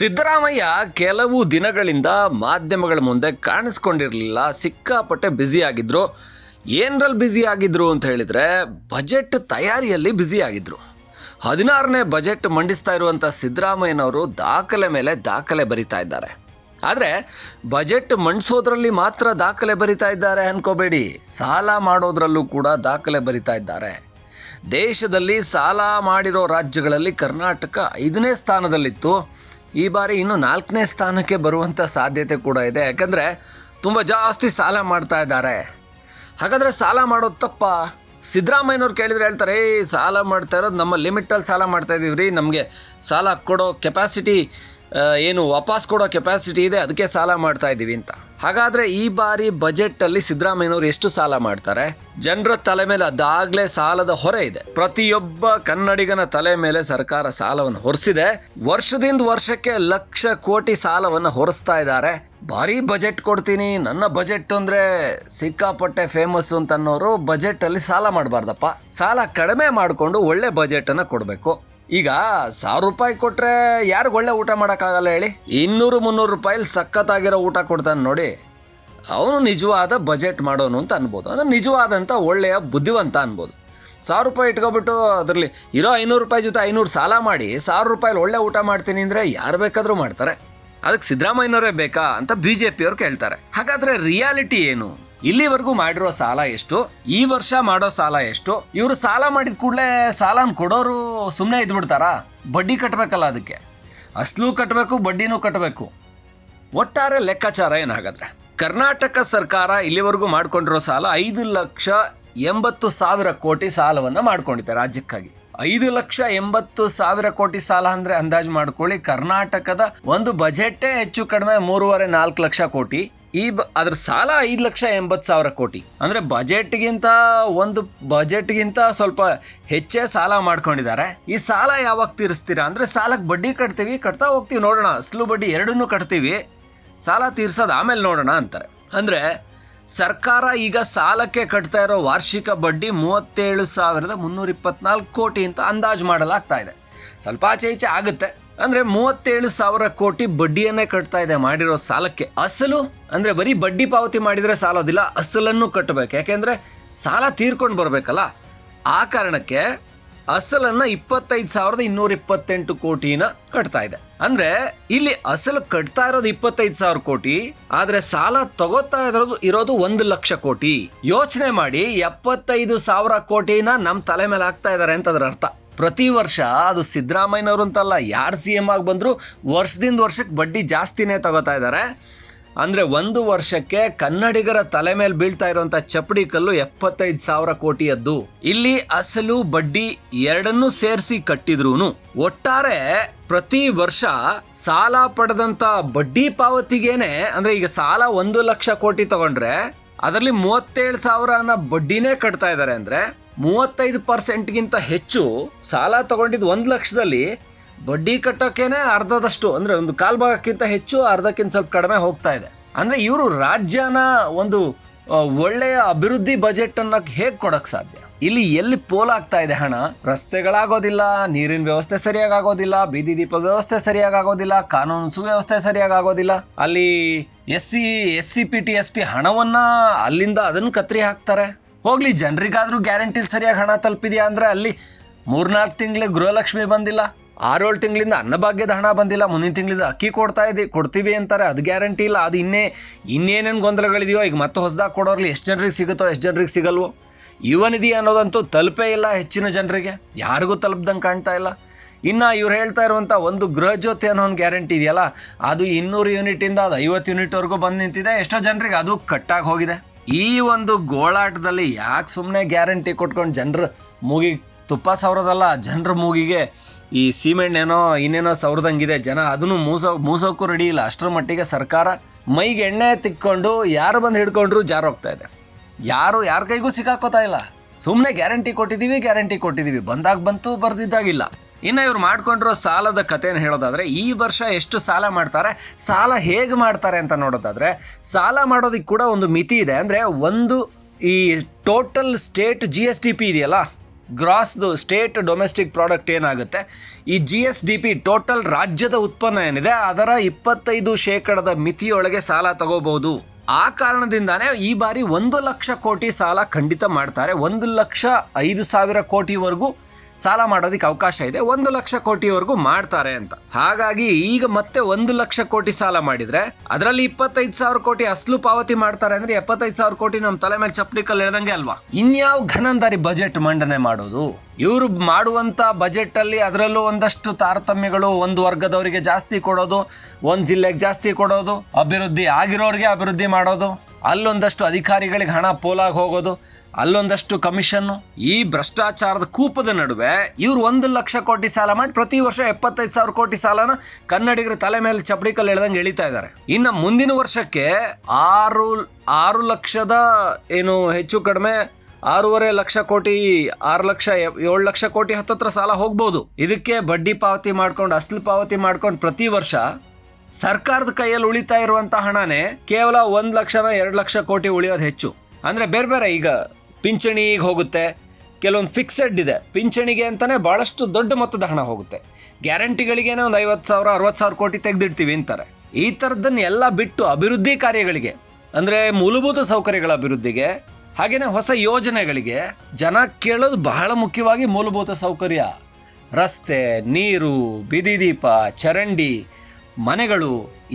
ಸಿದ್ದರಾಮಯ್ಯ ಕೆಲವು ದಿನಗಳಿಂದ ಮಾಧ್ಯಮಗಳ ಮುಂದೆ ಕಾಣಿಸ್ಕೊಂಡಿರಲಿಲ್ಲ, ಸಿಕ್ಕಾಪಟ್ಟೆ ಬ್ಯುಸಿ ಆಗಿದ್ರು. ಏನರಲ್ಲಿ ಬ್ಯುಸಿ ಆಗಿದ್ರು ಅಂತ ಹೇಳಿದ್ರೆ ಬಜೆಟ್ ತಯಾರಿಯಲ್ಲಿ ಬ್ಯುಸಿ ಆಗಿದ್ರು. ಹದಿನಾರನೇ ಬಜೆಟ್ ಮಂಡಿಸ್ತಾ ಇರುವಂಥ ಸಿದ್ದರಾಮಯ್ಯನವರು ದಾಖಲೆ ಮೇಲೆ ದಾಖಲೆ ಬರಿತಾ ಇದ್ದಾರೆ. ಆದರೆ ಬಜೆಟ್ ಮಂಡಿಸೋದ್ರಲ್ಲಿ ಮಾತ್ರ ದಾಖಲೆ ಬರಿತಾ ಇದ್ದಾರೆ ಅನ್ಕೋಬೇಡಿ. ಸಾಲ ಮಾಡೋದ್ರಲ್ಲೂ ಕೂಡ ದಾಖಲೆ ಬರಿತಾ ಇದ್ದಾರೆ. ದೇಶದಲ್ಲಿ ಸಾಲ ಮಾಡಿರೋ ರಾಜ್ಯಗಳಲ್ಲಿ ಕರ್ನಾಟಕ ಐದನೇ ಸ್ಥಾನದಲ್ಲಿತ್ತು. ಈ ಬಾರಿ ಇನ್ನು ನಾಲ್ಕನೇ ಸ್ಥಾನಕ್ಕೆ ಬರುವಂಥ ಸಾಧ್ಯತೆ ಕೂಡ ಇದೆ. ಯಾಕಂದರೆ ತುಂಬ ಜಾಸ್ತಿ ಸಾಲ ಮಾಡ್ತಾ ಇದ್ದಾರೆ. ಹಾಗಾದರೆ ಸಾಲ ಮಾಡೋದು ತಪ್ಪ? ಸಿದ್ದರಾಮಯ್ಯನವ್ರು ಕೇಳಿದ್ರೆ ಹೇಳ್ತಾರೆ ಏ ಸಾಲ ಮಾಡ್ತಾ ಇರೋದು ನಮ್ಮ ಲಿಮಿಟಲ್ಲಿ ಸಾಲ ಮಾಡ್ತಾ ಇದ್ದೀವಿ ರೀ ನಮಗೆ ಸಾಲ ಕೊಡೋ ಕೆಪಾಸಿಟಿ ಏನು ವಾಪಸ್ ಕೊಡೋ ಕೆಪಾಸಿಟಿ ಇದೆ, ಅದಕ್ಕೆ ಸಾಲ ಮಾಡ್ತಾ ಇದ್ದೀವಿ ಅಂತ. ಹಾಗಾದ್ರೆ ಈ ಬಾರಿ ಬಜೆಟ್ ಅಲ್ಲಿ ಸಿದ್ದರಾಮಯ್ಯನವರು ಎಷ್ಟು ಸಾಲ ಮಾಡ್ತಾರೆ? ಜನರ ತಲೆ ಮೇಲೆ ಅದಾಗ್ಲೇ ಸಾಲದ ಹೊರೆ ಇದೆ. ಪ್ರತಿಯೊಬ್ಬ ಕನ್ನಡಿಗನ ತಲೆ ಮೇಲೆ ಸರ್ಕಾರ ಸಾಲವನ್ನು ಹೊರಿಸಿದೆ. ವರ್ಷದಿಂದ ವರ್ಷಕ್ಕೆ ಲಕ್ಷ ಕೋಟಿ ಸಾಲವನ್ನು ಹೊರಿಸ್ತಾ ಇದ್ದಾರೆ. ಭಾರಿ ಬಜೆಟ್ ಕೊಡ್ತೀನಿ. ನನ್ನ ಬಜೆಟ್ ಅಂದ್ರೆ ಸಿಕ್ಕಾಪಟ್ಟೆ ಫೇಮಸ್ ಅಂತ ಅನ್ನೋರು ಬಜೆಟ್ ಅಲ್ಲಿ ಸಾಲ ಮಾಡಬಾರ್ದಪ್ಪ. ಸಾಲ ಕಡಿಮೆ ಮಾಡಿಕೊಂಡು ಒಳ್ಳೆ ಬಜೆಟ್ ಅನ್ನ ಕೊಡಬೇಕು. ಈಗ ಸಾವಿರ ರೂಪಾಯಿ ಕೊಟ್ರೆ ಯಾರಿಗೆ ಒಳ್ಳೆ ಊಟ ಮಾಡೋಕ್ಕಾಗಲ್ಲ ಹೇಳಿ? ಇನ್ನೂರು ಮುನ್ನೂರು ರೂಪಾಯಿಲಿ ಸಖತ್ತಾಗಿರೋ ಊಟ ಕೊಡ್ತಾನೆ ನೋಡಿ. ಅವನು ನಿಜವಾದ ಬಜೆಟ್ ಮಾಡೋನು ಅಂತ ಅನ್ಬೋದು. ಅಂದ್ರೆ ನಿಜವಾದಂಥ ಒಳ್ಳೆಯ ಬುದ್ಧಿವಂತ ಅನ್ಬೋದು. ಸಾವಿರ ರೂಪಾಯಿ ಇಟ್ಕೊಬಿಟ್ಟು ಅದರಲ್ಲಿ ಇರೋ ಐನೂರು ರೂಪಾಯಿ ಜೊತೆ ಐನೂರು ಸಾಲ ಮಾಡಿ ಸಾವಿರ ರೂಪಾಯಿಲಿ ಒಳ್ಳೆ ಊಟ ಮಾಡ್ತೀನಿ ಅಂದರೆ ಯಾರು ಬೇಕಾದರೂ ಮಾಡ್ತಾರೆ. ಅದಕ್ಕೆ ಸಿದ್ದರಾಮಯ್ಯನವರೇ ಬೇಕಾ ಅಂತ ಬಿ ಜೆ ಪಿಯವ್ರು ಕೇಳ್ತಾರೆ. ಹಾಗಾದ್ರೆ ರಿಯಾಲಿಟಿ ಏನು? ಇಲ್ಲಿವರೆಗೂ ಮಾಡಿರೋ ಸಾಲ ಎಷ್ಟು? ಈ ವರ್ಷ ಮಾಡೋ ಸಾಲ ಎಷ್ಟು? ಇವರು ಸಾಲ ಮಾಡಿದ ಕೂಡಲೇ ಸಾಲನ ಕೊಡೋರು ಸುಮ್ಮನೆ ಇದ್ಬಿಡ್ತಾರಾ? ಬಡ್ಡಿ ಕಟ್ಟಬೇಕಲ್ಲ ಅದಕ್ಕೆ. ಅಸ್ಲು ಕಟ್ಟಬೇಕು ಬಡ್ಡಿನೂ ಕಟ್ಟಬೇಕು ಒಟ್ಟಾರೆ ಲೆಕ್ಕಾಚಾರ ಏನಾಗದ್ರೆ? ಕರ್ನಾಟಕ ಸರ್ಕಾರ ಇಲ್ಲಿವರೆಗೂ ಮಾಡ್ಕೊಂಡಿರೋ ಸಾಲ ಐದು ಲಕ್ಷ ಎಂಬತ್ತು ಸಾವಿರ ಕೋಟಿ ಸಾಲವನ್ನ ಮಾಡ್ಕೊಂಡಿದೆ ರಾಜ್ಯಕ್ಕಾಗಿ. ಐದು ಲಕ್ಷ ಎಂಬತ್ತು ಸಾವಿರ ಕೋಟಿ ಸಾಲ ಅಂದ್ರೆ ಅಂದಾಜು ಮಾಡ್ಕೊಳ್ಳಿ, ಕರ್ನಾಟಕದ ಒಂದು ಬಜೆಟೇ ಹೆಚ್ಚು ಕಡಿಮೆ ಮೂರುವರೆ ನಾಲ್ಕು ಲಕ್ಷ ಕೋಟಿ. ಈ ಬ, ಅದ್ರ ಸಾಲ ಐದು ಲಕ್ಷ ಎಂಬತ್ತು ಸಾವಿರ ಕೋಟಿ. ಅಂದ್ರೆ ಬಜೆಟ್ಗಿಂತ ಒಂದು ಬಜೆಟ್ಗಿಂತ ಸ್ವಲ್ಪ ಹೆಚ್ಚೇ ಸಾಲ ಮಾಡ್ಕೊಂಡಿದ್ದಾರೆ. ಈ ಸಾಲ ಯಾವಾಗ ತೀರಿಸ್ತೀರಾ ಅಂದ್ರೆ ಸಾಲಕ್ಕೆ ಬಡ್ಡಿ ಕಟ್ತೀವಿ, ಕಟ್ತಾ ಹೋಗ್ತೀವಿ, ನೋಡೋಣ. ಅಸ್ಲು ಬಡ್ಡಿ ಎರಡನ್ನೂ ಕಟ್ತೀವಿ. ಸಾಲ ತೀರ್ಸೋದು ಆಮೇಲೆ ನೋಡೋಣ ಅಂತಾರೆ. ಅಂದ್ರೆ ಸರ್ಕಾರ ಈಗ ಸಾಲಕ್ಕೆ ಕಟ್ತಾ ಇರೋ ವಾರ್ಷಿಕ ಬಡ್ಡಿ ಮೂವತ್ತೇಳು ಸಾವಿರದ ಮುನ್ನೂರ ಇಪ್ಪತ್ನಾಲ್ಕು ಕೋಟಿ ಅಂತ ಅಂದಾಜು ಮಾಡಲಾಗ್ತಾ ಇದೆ. ಸ್ವಲ್ಪ ಆಚೆ ಈಚೆ ಆಗುತ್ತೆ. ಅಂದ್ರೆ ಮೂವತ್ತೇಳು ಸಾವಿರ ಕೋಟಿ ಬಡ್ಡಿಯನ್ನೇ ಕಟ್ತಾ ಇದೆ ಮಾಡಿರೋ ಸಾಲಕ್ಕೆ ಅಸಲು? ಅಂದ್ರೆ ಬರೀ ಬಡ್ಡಿ ಪಾವತಿ ಮಾಡಿದ್ರೆ ಸಾಲೋದಿಲ್ಲ, ಅಸಲನ್ನು ಕಟ್ಟಬೇಕು. ಯಾಕೆಂದ್ರೆ ಸಾಲ ತೀರ್ಕೊಂಡು ಬರಬೇಕಲ್ಲ? ಆ ಕಾರಣಕ್ಕೆ ಅಸಲನ್ನ ಇಪ್ಪತ್ತೈದು ಸಾವಿರದ ಇನ್ನೂರ ಇಪ್ಪತ್ತೆಂಟು ಕೋಟಿನ ಕಟ್ತಾ ಇದೆ. ಅಂದ್ರೆ ಇಲ್ಲಿ ಅಸಲು ಕಟ್ತಾ ಇರೋದು ಇಪ್ಪತ್ತೈದು ಸಾವಿರ ಕೋಟಿ, ಆದ್ರೆ ಸಾಲ ತಗೋತಾ ಇರೋದು ಇರೋದು ಒಂದು ಲಕ್ಷ ಕೋಟಿ. ಯೋಚನೆ ಮಾಡಿ ಎಪ್ಪತ್ತೈದು ಸಾವಿರ ಕೋಟಿನ ನಮ್ಮ ತಲೆ ಮೇಲೆ ಹಾಕ್ತಾ ಇದಾರೆ ಅಂತ ಅದರ ಅರ್ಥ. ಪ್ರತಿ ವರ್ಷ ಅದು ಸಿದ್ದರಾಮಯ್ಯನವರು ಅಂತಲ್ಲ ಯಾರು ಸಿ ಎಂ ಆಗಿ ಬಂದರೂ ವರ್ಷದಿಂದ ವರ್ಷಕ್ಕೆ ಬಡ್ಡಿ ಜಾಸ್ತಿನೇ ತಗೋತಾ ಇದ್ದಾರೆ ಅಂದರೆ ಒಂದು ವರ್ಷಕ್ಕೆ ಕನ್ನಡಿಗರ ತಲೆ ಮೇಲೆ ಬೀಳ್ತಾ ಇರುವಂಥ ಚಪ್ಪಡಿ ಕಲ್ಲು ಎಪ್ಪತ್ತೈದು ಸಾವಿರ ಕೋಟಿಯದ್ದು. ಇಲ್ಲಿ ಅಸಲು ಬಡ್ಡಿ ಎರಡನ್ನೂ ಸೇರಿಸಿ ಕಟ್ಟಿದ್ರೂ ಒಟ್ಟಾರೆ ಪ್ರತಿ ವರ್ಷ ಸಾಲ ಪಡೆದಂಥ ಬಡ್ಡಿ ಪಾವತಿಗೇನೆ, ಅಂದರೆ ಈಗ ಸಾಲ ಒಂದು ಲಕ್ಷ ಕೋಟಿ ತಗೊಂಡ್ರೆ, ಅದರಲ್ಲಿ ಮೂವತ್ತೇಳು ಸಾವಿರನ ಬಡ್ಡಿನೇ ಕಟ್ತಾ ಇದ್ದಾರೆ ಅಂದ್ರೆ ಮೂವತ್ತೈದು ಪರ್ಸೆಂಟ್ಗಿಂತ ಹೆಚ್ಚು ಸಾಲ ತಗೊಂಡಿದ್ದು ಒಂದು ಲಕ್ಷದಲ್ಲಿ ಬಡ್ಡಿ ಕಟ್ಟೋಕೇನೆ ಅರ್ಧದಷ್ಟು, ಅಂದರೆ ಒಂದು ಕಾಲು ಭಾಗಕ್ಕಿಂತ ಹೆಚ್ಚು, ಅರ್ಧಕ್ಕಿಂತ ಸ್ವಲ್ಪ ಕಡಿಮೆ ಹೋಗ್ತಾ ಇದೆ. ಅಂದರೆ ಇವರು ರಾಜ್ಯನ ಒಂದು ಒಳ್ಳೆಯ ಅಭಿವೃದ್ಧಿ ಬಜೆಟ್ ಅನ್ನ ಹೇಗೆ ಕೊಡಕ್ ಸಾಧ್ಯ? ಇಲ್ಲಿ ಎಲ್ಲಿ ಪೋಲಾಗ್ತಾ ಇದೆ ಹಣ? ರಸ್ತೆಗಳಾಗೋದಿಲ್ಲ, ನೀರಿನ ವ್ಯವಸ್ಥೆ ಸರಿಯಾಗಿ ಆಗೋದಿಲ್ಲ ಬೀದಿ ದೀಪ ವ್ಯವಸ್ಥೆ ಸರಿಯಾಗಿ ಆಗೋದಿಲ್ಲ ಕಾನೂನು ಸುವ್ಯವಸ್ಥೆ ಸರಿಯಾಗಿ ಆಗೋದಿಲ್ಲ ಅಲ್ಲಿ S C S C P T S P ಹಣವನ್ನ ಅಲ್ಲಿಂದ ಅದನ್ನು ಕತ್ರಿ ಹಾಕ್ತಾರೆ. ಹೋಗ್ಲಿ, ಜನರಿಗಾದ್ರೂ ಗ್ಯಾರಂಟಿ ಸರಿಯಾಗಿ ಹಣ ತಲುಪಿದೆಯಾ ಅಂದ್ರೆ ಅಲ್ಲಿ ಮೂರ್ನಾಲ್ಕು ತಿಂಗಳು ಗೃಹಲಕ್ಷ್ಮಿ ಬಂದಿಲ್ಲ, ಆರೇಳು ತಿಂಗಳಿಂದ ಅನ್ನಭಾಗ್ಯದ ಹಣ ಬಂದಿಲ್ಲ, ಮುಂದಿನ ತಿಂಗಳಿಂದ ಅಕ್ಕಿ ಕೊಡ್ತಾ ಇದೆ, ಕೊಡ್ತೀವಿ ಅಂತಾರೆ, ಅದು ಗ್ಯಾರಂಟಿ ಇಲ್ಲ, ಅದು ಇನ್ನೇ, ಇನ್ನೇನೇನು ಗೊಂದಲಗಳಿದೆಯೋ ಈಗ ಮತ್ತೆ ಹೊಸದಾಗಿ ಕೊಡೋರ್ಲಿ ಎಷ್ಟು ಜನರಿಗೆ ಸಿಗುತ್ತೋ, ಎಷ್ಟು ಜನರಿಗೆ ಸಿಗಲ್ವೋ? ಯುವನಿಧಿ ಅನ್ನೋದಂತೂ ತಲುಪೇ ಇಲ್ಲ ಹೆಚ್ಚಿನ ಜನರಿಗೆ, ಯಾರಿಗೂ ತಲುಪ್ದಂಗೆ ಕಾಣ್ತಾ ಇಲ್ಲ. ಇನ್ನು ಇವ್ರು ಹೇಳ್ತಾ ಇರುವಂಥ ಒಂದು ಗೃಹ ಜ್ಯೋತಿ ಅನ್ನೋ ಒಂದು ಗ್ಯಾರಂಟಿ ಇದೆಯಲ್ಲ, ಅದು ಇನ್ನೂರು ಯೂನಿಟಿಂದ ಅದು ಐವತ್ತು ಯೂನಿಟ್ವರೆಗೂ ಬಂದು ನಿಂತಿದೆ, ಎಷ್ಟೋ ಜನರಿಗೆ ಅದು ಕಟ್ಟಾಗಿ ಹೋಗಿದೆ. ಈ ಒಂದು ಗೋಳಾಟದಲ್ಲಿ ಯಾಕೆ ಸುಮ್ಮನೆ ಗ್ಯಾರಂಟಿ ಕೊಟ್ಕೊಂಡು ಜನರು ಮೂಗಿಗೆ ತುಪ್ಪ ಸವರೋದಲ್ಲ, ಜನರ ಮೂಗಿಗೆ ಈ ಸೀಮೆಣ್ಣೆನೋ ಇನ್ನೇನೋ ಸವರದಂಗಿದೆ, ಜನ ಅದನ್ನು ಮೂಸೋ, ಮೂಸೋಕ್ಕೂ ರೆಡಿ ಇಲ್ಲ. ಅಷ್ಟರ ಮಟ್ಟಿಗೆ ಸರ್ಕಾರ ಮೈಗೆ ಎಣ್ಣೆ ತಿಕ್ಕೊಂಡು ಯಾರು ಬಂದು ಹಿಡ್ಕೊಂಡ್ರು ಜಾರೋಗ್ತಾ ಇದೆ. ಯಾರು, ಯಾರ ಕೈಗೂ ಸಿಕ್ಕಾಕೋತಾ ಇಲ್ಲ. ಸುಮ್ಮನೆ ಗ್ಯಾರಂಟಿ ಕೊಟ್ಟಿದ್ದೀವಿ ಗ್ಯಾರಂಟಿ ಕೊಟ್ಟಿದ್ದೀವಿ ಬಂದಾಗ ಬಂತು ಬರ್ದಿದ್ದಾಗಿಲ್ಲ ಇನ್ನು ಇವ್ರು ಮಾಡ್ಕೊಂಡಿರೋ ಸಾಲದ ಕಥೆನ ಹೇಳೋದಾದರೆ, ಈ ವರ್ಷ ಎಷ್ಟು ಸಾಲ ಮಾಡ್ತಾರೆ, ಸಾಲ ಹೇಗೆ ಮಾಡ್ತಾರೆ ಅಂತ ನೋಡೋದಾದರೆ, ಸಾಲ ಮಾಡೋದಕ್ಕೆ ಕೂಡ ಒಂದು ಮಿತಿ ಇದೆ. ಅಂದರೆ ಒಂದು ಈ total state G S T P ಇದೆಯಲ್ಲ ಗ್ರಾಸ್ದು ಸ್ಟೇಟ್ ಡೊಮೆಸ್ಟಿಕ್ ಪ್ರಾಡಕ್ಟ್ ಏನಾಗುತ್ತೆ, ಈ G S D P total ರಾಜ್ಯದ ಉತ್ಪನ್ನ ಏನಿದೆ, ಅದರ ಇಪ್ಪತ್ತೈದು ಶೇಕಡದ ಮಿತಿಯೊಳಗೆ ಸಾಲ ತಗೋಬಹುದು. ಆ ಕಾರಣದಿಂದಾನೇ ಈ ಬಾರಿ ಒಂದು ಲಕ್ಷ ಕೋಟಿ ಸಾಲ ಖಂಡಿತ ಮಾಡ್ತಾರೆ. ಒಂದು ಲಕ್ಷ ಐದು ಸಾವಿರ ಕೋಟಿವರೆಗೂ ಸಾಲ ಮಾಡೋದಕ್ಕೆ ಅವಕಾಶ ಇದೆ. ಒಂದು ಲಕ್ಷ ಕೋಟಿವರೆಗೂ ಮಾಡ್ತಾರೆ ಅಂತ. ಹಾಗಾಗಿ ಈಗ ಮತ್ತೆ ಒಂದು ಲಕ್ಷ ಕೋಟಿ ಸಾಲ ಮಾಡಿದ್ರೆ ಅದರಲ್ಲಿ ಇಪ್ಪತ್ತೈದು ಸಾವಿರ ಕೋಟಿ ಅಸಲು ಪಾವತಿ ಮಾಡ್ತಾರೆ ಅಂದ್ರೆ ಎಪ್ಪತ್ತೈದು ಸಾವಿರ ಕೋಟಿ ನಮ್ಮ ತಲೆ ಮೇಲೆ ಚಪ್ಪಲಿ ಕಲ್ಲು ಅಲ್ವಾ? ಇನ್ಯಾವ ಘನಂದಾರಿ ಬಜೆಟ್ ಮಂಡನೆ ಮಾಡೋದು? ಇವರು ಮಾಡುವಂತ ಬಜೆಟ್ ಅಲ್ಲಿ ಅದರಲ್ಲೂ ಒಂದಷ್ಟು ತಾರತಮ್ಯಗಳು ಒಂದು ವರ್ಗದವರಿಗೆ ಜಾಸ್ತಿ ಕೊಡೋದು, ಒಂದು ಜಿಲ್ಲೆಗೆ ಜಾಸ್ತಿ ಕೊಡೋದು, ಅಭಿವೃದ್ಧಿ ಆಗಿರೋರಿಗೆ ಅಭಿವೃದ್ಧಿ ಮಾಡೋದು, ಅಲ್ಲೊಂದಷ್ಟು ಅಧಿಕಾರಿಗಳಿಗೆ ಹಣ ಪೋಲಾಗಿ ಹೋಗೋದು ಅಲ್ಲೊಂದಷ್ಟು ಕಮಿಷನ್ನು ಈ ಭ್ರಷ್ಟಾಚಾರದ ಕೂಪದ ನಡುವೆ ಇವ್ರು ಒಂದು ಲಕ್ಷ ಕೋಟಿ ಸಾಲ ಮಾಡಿ ಪ್ರತಿ ವರ್ಷ ಎಪ್ಪತ್ತೈದು ಸಾವಿರ ಕೋಟಿ ಸಾಲನ ಕನ್ನಡಿಗರ ತಲೆ ಮೇಲೆ ಚಪ್ಪಡಿ ಎಳೆದಂಗೆ ಎಳ್ದಂಗೆ ಎಳಿತಾ ಇದ್ದಾರೆ. ಇನ್ನು ಮುಂದಿನ ವರ್ಷಕ್ಕೆ ಆರು ಆರು ಲಕ್ಷದ ಏನು ಹೆಚ್ಚು ಕಡಿಮೆ ಆರೂವರೆ ಲಕ್ಷ ಕೋಟಿ, ಆರು ಲಕ್ಷ ಏಳು ಲಕ್ಷ ಕೋಟಿ ಹತ್ತತ್ರ ಸಾಲ ಹೋಗ್ಬೋದು. ಇದಕ್ಕೆ ಬಡ್ಡಿ ಪಾವತಿ ಮಾಡ್ಕೊಂಡು, ಅಸಲು ಪಾವತಿ ಮಾಡ್ಕೊಂಡು ಪ್ರತಿ ವರ್ಷ ಸರ್ಕಾರದ ಕೈಯಲ್ಲಿ ಉಳಿತಾ ಇರುವಂತ ಹಣನೇ ಕೇವಲ ಒಂದು ಲಕ್ಷನ ಎರಡು ಲಕ್ಷ ಕೋಟಿ ಉಳಿಯೋದು ಹೆಚ್ಚು. ಅಂದ್ರೆ ಬೇರೆ ಬೇರೆ ಈಗ ಪಿಂಚಣಿಗೆ ಹೋಗುತ್ತೆ. ಕೆಲವೊಂದು ಫಿಕ್ಸೆಡ್ ಇದೆ. ಪಿಂಚಣಿಗೆ ಅಂತಲೇ ಭಾಳಷ್ಟು ದೊಡ್ಡ ಮೊತ್ತದ ಹಣ ಹೋಗುತ್ತೆ. ಗ್ಯಾರಂಟಿಗಳಿಗೇನೆ ಒಂದು ಐವತ್ತು ಸಾವಿರ, ಅರವತ್ತು ಸಾವಿರ ಕೋಟಿ ತೆಗೆದಿಡ್ತೀವಿ ಅಂತಾರೆ. ಈ ಥರದ್ದನ್ನು ಎಲ್ಲ ಬಿಟ್ಟು ಅಭಿವೃದ್ಧಿ ಕಾರ್ಯಗಳಿಗೆ, ಅಂದರೆ ಮೂಲಭೂತ ಸೌಕರ್ಯಗಳ ಅಭಿವೃದ್ಧಿಗೆ ಹಾಗೆಯೇ ಹೊಸ ಯೋಜನೆಗಳಿಗೆ ಜನ ಕೇಳೋದು ಬಹಳ ಮುಖ್ಯವಾಗಿ ಮೂಲಭೂತ ಸೌಕರ್ಯ. ರಸ್ತೆ, ನೀರು ಬೀದಿ ದೀಪ ಚರಂಡಿ ಮನೆಗಳು,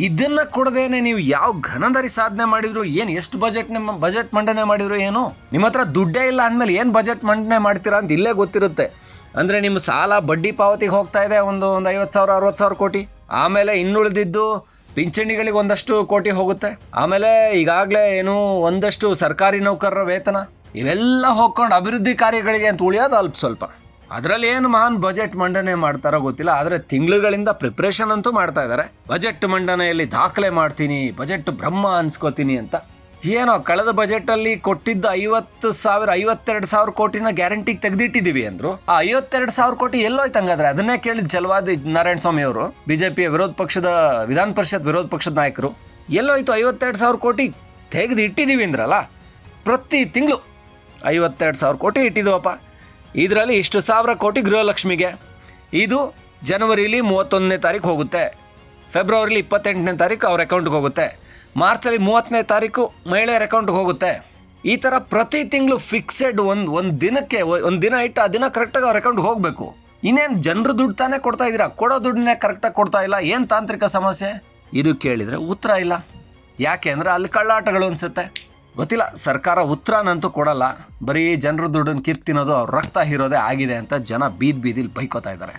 ಇದನ್ನ ಕೊಡದೇನೆ ನೀವು ಯಾವ ಘನದಾರಿ ಸಾಧನೆ ಮಾಡಿದ್ರು ಏನು, ಎಷ್ಟು ಬಜೆಟ್ ನಿಮ್ಮ ಬಜೆಟ್ ಮಂಡನೆ ಮಾಡಿದ್ರು ಏನು? ನಿಮ್ಮ ಹತ್ರ ದುಡ್ಡೇ ಇಲ್ಲ ಅಂದಮೇಲೆ ಏನು ಬಜೆಟ್ ಮಂಡನೆ ಮಾಡ್ತೀರಾ ಅಂತ ಇಲ್ಲೇ ಗೊತ್ತಿರುತ್ತೆ. ಅಂದರೆ ನಿಮ್ಮ ಸಾಲ ಬಡ್ಡಿ ಪಾವತಿಗೆ ಹೋಗ್ತಾ ಇದೆ ಒಂದು ಒಂದು ಐವತ್ತು ಸಾವಿರ, ಅರವತ್ತು ಸಾವಿರ ಕೋಟಿ. ಆಮೇಲೆ ಇನ್ನುಳಿದಿದ್ದು ಪಿಂಚಣಿಗಳಿಗೆ ಒಂದಷ್ಟು ಕೋಟಿ ಹೋಗುತ್ತೆ. ಆಮೇಲೆ ಈಗಾಗಲೇ ಏನು, ಒಂದಷ್ಟು ಸರ್ಕಾರಿ ನೌಕರರ ವೇತನ. ಇವೆಲ್ಲ ಹೋಗ್ಕೊಂಡು ಅಭಿವೃದ್ಧಿ ಕಾರ್ಯಗಳಿಗೆ ಅಂತ ಉಳಿಯೋದು ಅಲ್ಪ ಸ್ವಲ್ಪ. ಅದರಲ್ಲಿ ಏನು ಮಹಾನ್ ಬಜೆಟ್ ಮಂಡನೆ ಮಾಡ್ತಾರೋ ಗೊತ್ತಿಲ್ಲ, ಆದರೆ ತಿಂಗಳುಗಳಿಂದ ಪ್ರಿಪ್ರೇಷನ್ ಅಂತೂ ಮಾಡ್ತಾ ಇದ್ದಾರೆ ಬಜೆಟ್ ಮಂಡನೆಯಲ್ಲಿ ದಾಖಲೆ ಮಾಡ್ತೀನಿ, ಬಜೆಟ್ ಬ್ರಹ್ಮ ಅನ್ಸ್ಕೋತೀನಿ ಅಂತ. ಏನೋ ಕಳೆದ ಬಜೆಟ್ ಅಲ್ಲಿ ಕೊಟ್ಟಿದ್ದ ಐವತ್ತು ಸಾವಿರ, ಐವತ್ತೆರಡು ಸಾವಿರ ಕೋಟಿನ ಗ್ಯಾರಂಟಿಗೆ ತೆಗೆದಿಟ್ಟಿದ್ದೀವಿ ಅಂದ್ರು. ಆ ಐವತ್ತೆರಡು ಸಾವಿರ ಕೋಟಿ ಎಲ್ಲೋಯ್ತು ಹಂಗಾದ್ರೆ? ಅದನ್ನೇ ಕೇಳಿದ ಜಲವಾದಿ ನಾರಾಯಣ ಸ್ವಾಮಿ ಅವರು, ಬಿಜೆಪಿಯ ವಿರೋಧ ಪಕ್ಷದ, ವಿಧಾನ ಪರಿಷತ್ ವಿರೋಧ ಪಕ್ಷದ ನಾಯಕರು. ಎಲ್ಲೋಯ್ತು ಐವತ್ತೆರಡು ಸಾವಿರ ಕೋಟಿ ತೆಗೆದು ಅಂದ್ರಲ್ಲ, ಪ್ರತಿ ತಿಂಗಳು ಐವತ್ತೆರಡು ಸಾವಿರ ಕೋಟಿ ಇಟ್ಟಿದ್ದೀವಪ್ಪ ಇದರಲ್ಲಿ ಇಷ್ಟು ಸಾವಿರ ಕೋಟಿ ಗೃಹಲಕ್ಷ್ಮಿಗೆ. ಇದು ಜನವರಿಲಿ ಮೂವತ್ತೊಂದನೇ ತಾರೀಕು ಹೋಗುತ್ತೆ. ಫೆಬ್ರವರಿಲಿ ಇಪ್ಪತ್ತೆಂಟನೇ ತಾರೀಕು ಅವ್ರ ಅಕೌಂಟ್ಗೆ ಹೋಗುತ್ತೆ. ಮಾರ್ಚಲ್ಲಿ ಮೂವತ್ತನೇ ತಾರೀಕು ಮಹಿಳೆಯರ ಅಕೌಂಟ್ಗೆ ಹೋಗುತ್ತೆ. ಈ ಥರ ಪ್ರತಿ ತಿಂಗಳು ಫಿಕ್ಸೆಡ್ ಒಂದು ಒಂದು ದಿನಕ್ಕೆ, ಒಂದು ದಿನ ಇಟ್ಟು ಆ ದಿನ ಕರೆಕ್ಟಾಗಿ ಅವ್ರ ಅಕೌಂಟ್ಗೆ ಹೋಗಬೇಕು. ಇನ್ನೇನು ಜನರು ದುಡ್ಡು ತಾನೇ ಕೊಡ್ತಾ ಇದ್ದೀರಾ? ಕೊಡೋ ದುಡ್ಡನ್ನೇ ಕರೆಕ್ಟಾಗಿ ಕೊಡ್ತಾ ಇಲ್ಲ. ಏನು ತಾಂತ್ರಿಕ ಸಮಸ್ಯೆ? ಇದು ಕೇಳಿದರೆ ಉತ್ತರ ಇಲ್ಲ. ಯಾಕೆ ಅಂದರೆ ಅಲ್ಲಿ ಕಳ್ಳಾಟಗಳು ಅನಿಸುತ್ತೆ. ಗೊತ್ತಿಲ್ಲ, ಸರ್ಕಾರ ಉತ್ತರನಂತೂ ಕೊಡಲ್ಲ. ಬರೀ ಜನರ ದುಡ್ಡನ್ನು ಕಿತ್ತು ತಿನ್ನೋದು, ರಕ್ತ ಹೀರೋದೇ ಆಗಿದೆ ಅಂತ ಜನ ಬೀದಿ ಬೀದಿಲಿ ಬೈಕೋತಾ ಇದ್ದಾರೆ.